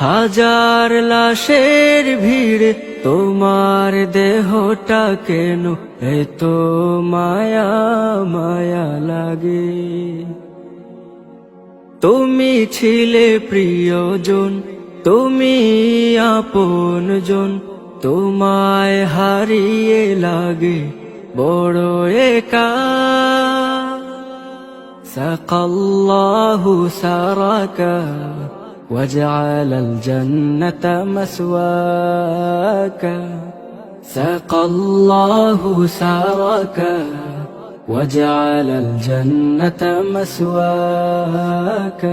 হাজার লাশের ভিড় তোমার দেহটা কেন এত মায়া মায়া লাগে? তুমি ছিলে প্রিয়জন, তুমি আপন জন তোমায় হারিয়ে লাগে বড় একা। সকাল্লাহু সারাকা। وجعل الجنة مسواك. سقى الله سرك وجعل الجنة مسواك.